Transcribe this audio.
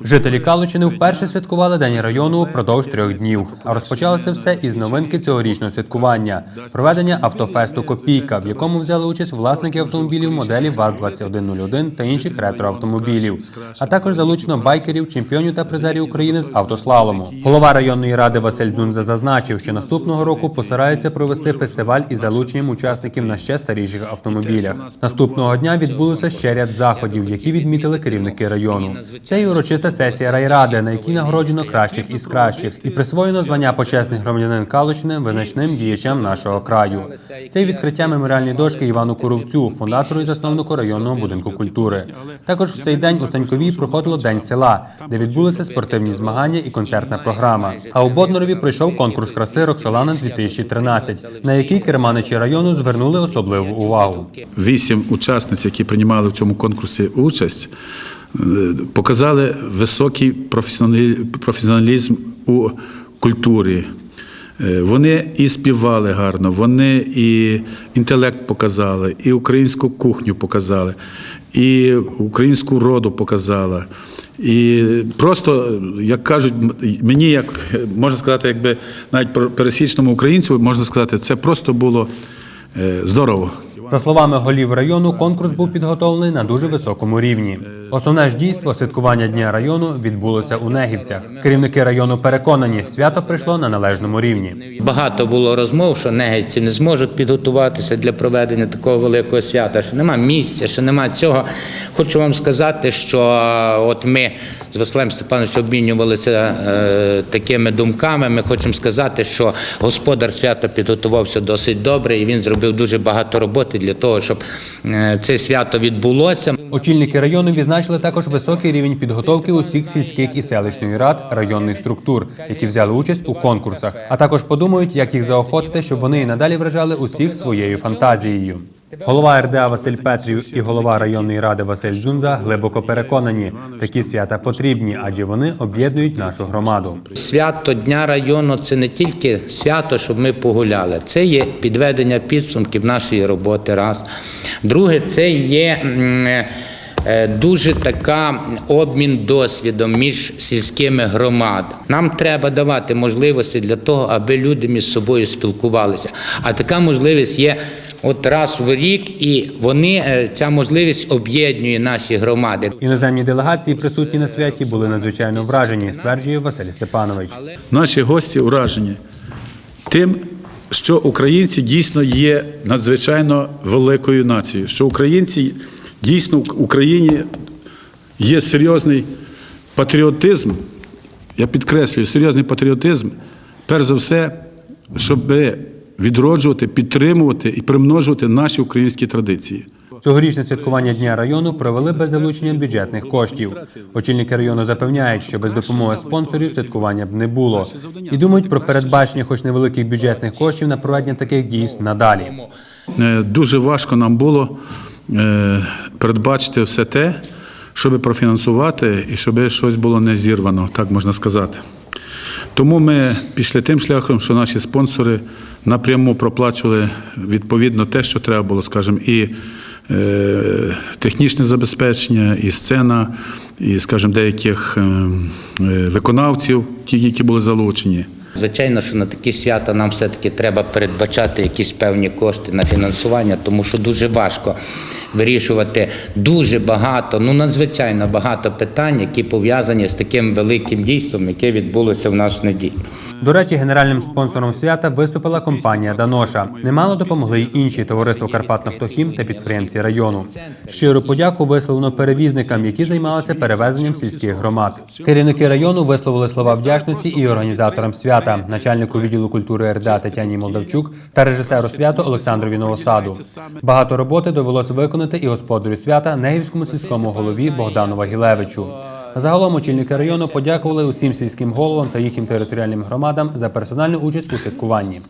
Жителі Калучини вперше святкували День району упродовж трьох днів. А розпочалося все із новинки цьогорічного святкування проведення автофесту Копійка, в якому взяли участь власники автомобілів моделі ВАЗ-2101 та інших ретроавтомобілів, а також залучено байкерів, чемпіонів та призерів України з автослалому. Голова районної ради Василь Дзунза зазначив, що наступного року постараються провести фестиваль із залученням учасників на ще старіших автомобілях. Наступного дня відбулося ще ряд заходів, які відмітили керівники району. Це урочиста сесія райради, на якій нагороджено кращих із кращих, і присвоєно звання почесних громадянин Калучини визначним діячам нашого краю. Це відкриття меморіальної дошки Івану Куровцю, фундатору і засновнику районного будинку культури. Також в цей день у Станьковій проходило День села, де відбулися спортивні змагання і концертна програма. А у Боднорові пройшов конкурс краси Роксолана 2013, на який керманичі району звернули особливу увагу. Вісім учасниць, які приймали в цьому конкурсі участь, показали високий професіоналізм у культурі. Е, Вони і співали гарно, вони і інтелект показали, і українську кухню показали, і українську роду показали. І просто, як кажуть, мені, як можна сказати, якби навіть пересічному українцю, можна сказати, це просто було е, здорово. За словами голів району, конкурс був підготовлений на дуже високому рівні. Основне ж дійство святкування дня району відбулося у Негівцях. Керівники району переконані, свято прийшло на належному рівні. Багато було розмов, що негівці не зможуть підготуватися для проведення такого великого свята, що нема місця, що нема цього. Хочу вам сказати, що е, от ми з Василем Степановичем обмінювалися е, такими думками. Ми хочемо сказати, що господар свята підготувався досить добре, і він зробив дуже багато роботи для того, щоб е, це свято відбулося. Очільники району відзначили також високий рівень підготовки усіх сільських і селищної рад районних структур, які взяли участь у конкурсах, а також подумають, як їх заохотити, щоб вони і надалі вражали усіх своєю фантазією. Голова РДА Василь Петрів і голова районної ради Василь Дзунза глибоко переконані, такі свята потрібні, адже вони об'єднують нашу громаду. Свято Дня району це не тільки свято, щоб ми погуляли. Це є підведення підсумків нашої роботи. Раз. Друге, це є. Е, Дуже така обмін досвідом між сільськими громадами. Нам треба давати можливості для того, аби люди між собою спілкувалися. А така можливість є от раз в рік, і вони е, ця можливість об'єднує наші громади. Іноземні делегації, присутні на святі, були надзвичайно вражені, стверджує Василь Степанович. Наші гості уражені тим, що українці дійсно є надзвичайно великою нацією, що українці дійсно в Україні є серйозний патріотизм. Я підкреслюю, серйозний патріотизм, перш за все, щоб відроджувати, підтримувати і примножувати наші українські традиції. Цьогорічне святкування дня району провели без залучення бюджетних коштів. Очільники району запевняють, що без допомоги спонсорів святкування б не було. І думають про передбачення, хоч невеликих бюджетних коштів на проведення таких дій надалі. Е, Дуже важко нам було передбачити все те, щоб профінансувати і щоб щось було не зірвано, так можна сказати. Тому ми пішли тим шляхом, що наші спонсори напряму проплачували відповідно те, що треба було, скажімо, і е, технічне забезпечення, і сцена, і, скажімо, деяких е, е, виконавців, ті, які були залучені. Звичайно, що на такі свята нам все-таки треба передбачати якісь певні кошти на фінансування, тому що дуже важко вирішувати дуже багато, ну надзвичайно багато питань, які пов'язані з таким великим дійством, яке відбулося в наш неділю. До речі, генеральним спонсором свята виступила компанія Даноша. Немало допомогли й інші товариство Карпатнафтохім та підприємці району. Щиру подяку висловлено перевізникам, які займалися перевезенням сільських громад. Керівники району висловили слова вдячності і організаторам свята, начальнику відділу культури РДА Тетяні Молдавчук та режисеру святу Олександрові Новосаду. Багато роботи довелося виконати і господарю свята Негівському сільському голові Богдану Вагілевичу. Загалом очільники району подякували усім сільським головам та їхнім територіальним громадам за персональну участь у святкуванні.